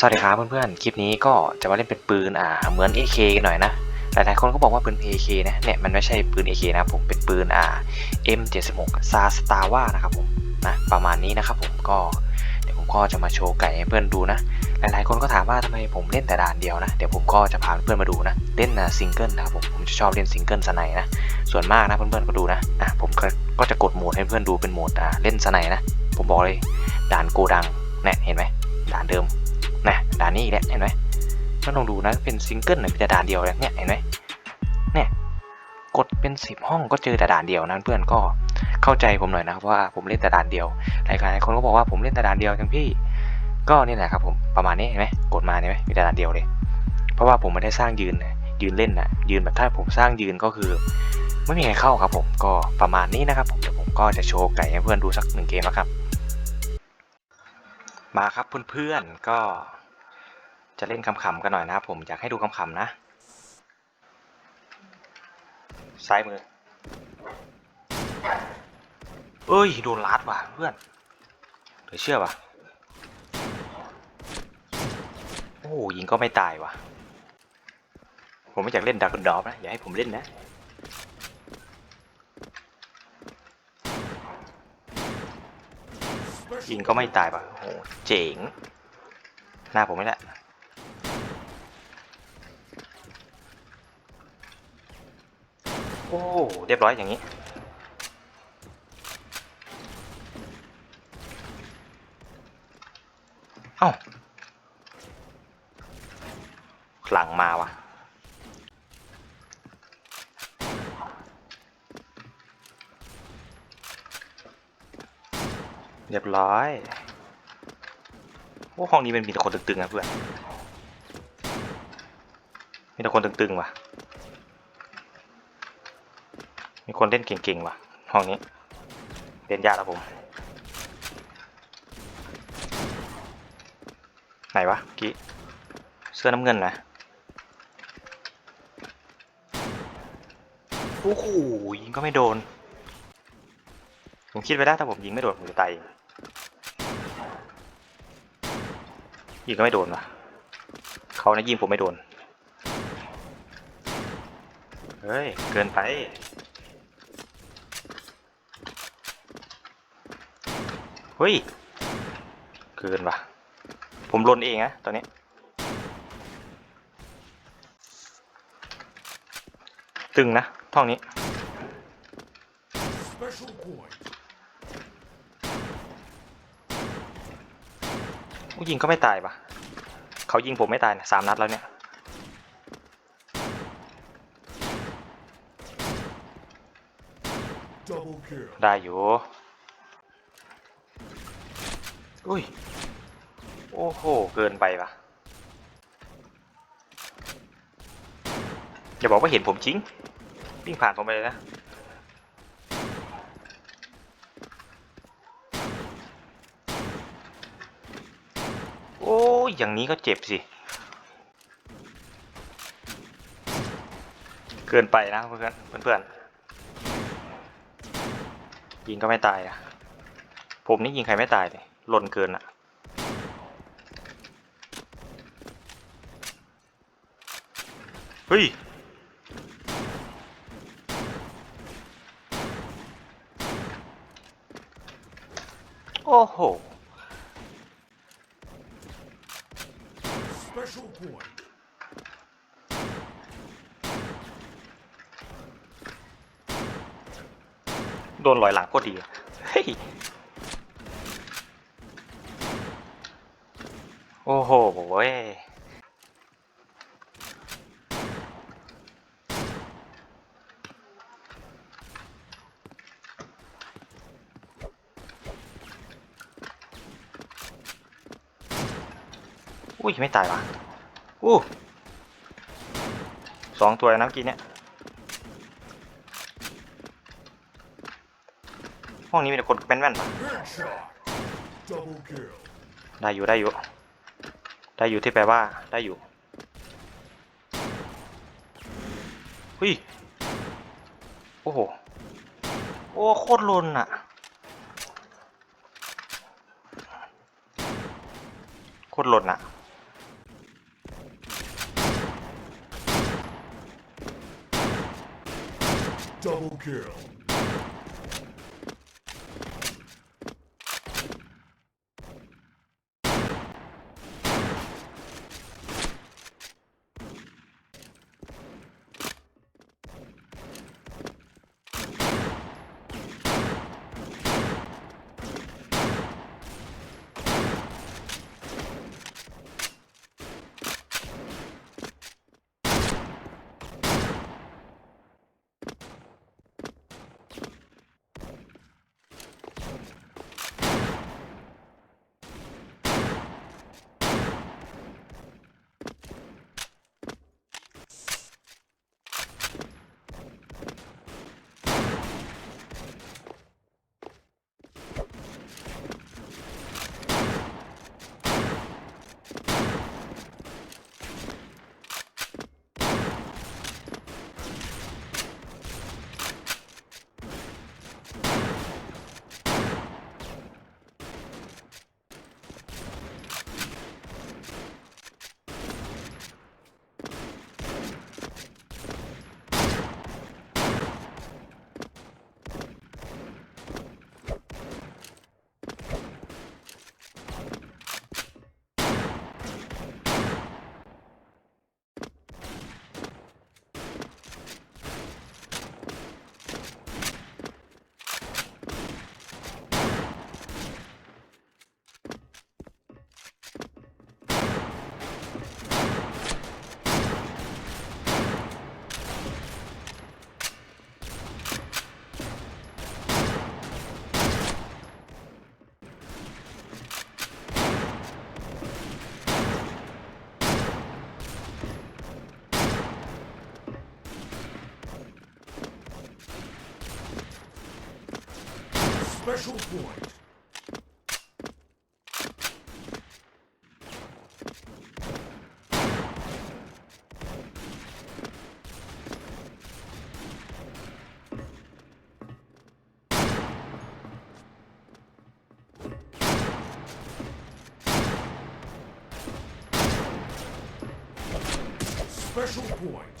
สวัสดีครับเพื่อนๆ คลิปนี้ก็จะมาเล่นเป็นปืนอ่าเหมือน AK กันหน่อยนะ หลายๆคนก็บอกว่าปืน AK นะเนี่ยมันไม่ใช่ปืน AK นะผมเป็นปืนอ่า M76 ซาสตาว่านะครับผมนะประมาณนี้นะครับผมก็เดี๋ยวผมก็จะมาโชว์ไก่ให้เพื่อนดูนะ หลายๆคนก็ถามว่าทำไมผมเล่นแต่ด่านเดียวนะเดี๋ยวผมก็จะพาเพื่อนมาดูนะเล่นซิงเกิลนะครับผมผมจะชอบเล่นซิงเกิลสไนนะส่วนมากนะเพื่อนๆก็ดูนะอะผมก็ก็จะกดโหมดให้เพื่อนดูเป็นโหมดอ่าเล่นสไนนะผมบอกเลยด่านโกดังเนี่ยเห็นไหมด่านเดิม นี้อีกแล้วเห็นไหมก็ลองดูนะเป็นซิงเกิลหนึ่งจะด่านเดียวเลยเนี่ยเห็นไหมเนี่ยกดเป็นสิบห้องก็เจอแต่ด่านเดียวนั้นเพื่อนก็เข้าใจผมหน่อยนะว่าผมเล่นแต่ด่านเดียวหลายๆคนก็บอกว่าผมเล่นแต่ด่านเดียวจังพี่ ก็นี่แหละครับผมประมาณนี้เห็นไหมกดมาเห็นไหมมีแต่ด่านเดียวเลย เพราะว่าผมไม่ได้สร้างยืนนะยืนเล่นนะยืนแบบถ้าผมสร้างยืนก็คือไม่มีใครเข้าครับผมก็ประมาณนี้นะครับผมเดี๋ยวผมก็จะโชว์ไก่ให้เพื่อนดูสักหนึ่งเกมนะครับ มาครับเพื่อนๆก็ จะเล่นคำๆกันหน่อยนะครับผมอยากให้ดูคำๆนะ ซ้ายมือ เอ้ย โดนลัดว่ะเพื่อนเหลือเชื่อว่ะ โอ้ยิงก็ไม่ตายว่ะ ผมไม่อยากเล่นดาร์กดอฟนะ อย่าให้ผมเล่นนะยิงก็ไม่ตายป่ะโอ้เจ๋ง หน้าผมไม่แหละ โอ้เรียบร้อยอย่างนี้เอ้าหลังมาวะเรียบร้อยโอ้ห้องนี้มันมีแต่คนตึงๆนะเพื่อนมีแต่คนตึงๆว่ะ มีคนเล่นเก่งๆว่ะ ห้องนี้เล่นยากแล้วผม ไหนวะกี้เสื้อน้ำเงินนะโอ้โหยิงก็ไม่โดน ผมคิดไปได้ถ้าผมยิงไม่โดนผมจะตายยิงก็ไม่โดนว่ะเขานะยิงผมไม่โดน เฮ้ย เกินไป เฮ้ย เกินว่ะ ผมลนเองนะตอนนี้ ตึงนะท่องนี้ Special point. ผู้ยิงก็ไม่ตายปะเขายิงผมไม่ตายนะสามนัดแล้วเนี่ย Double kill. ได้อยู่ อุ้ย โอ้โห เกินไปปะอย่าบอกว่าเห็นผมจริง วิ่งผ่านผมไปเลยนะ โอ้ยอย่างนี้ก็เจ็บสิ เกินไปนะเพื่อนเพื่อนๆยิงก็ไม่ตายอะผมนี่ยิงใครไม่ตายเลย หล่นเกินอะเฮ้ย โอ้โห Special point. โดนลอยหลังโคตรดีอะเฮ้ย โอ้โหเว้ยอุ้ยไม่ตายว่ะอู้สองตัวแล้วนะเมื่อกี้เนี่ยห้องนี้มีแต่คนแม่นๆป่ะ Headshot. Double kill. ได้อยู่ได้อยู่ ได้อยู่ที่แปลว่าได้อยู่หุยโอ้โห โอ้โคตรลนอะโคตรลนอะดับเบิลคิล Special point. Special point.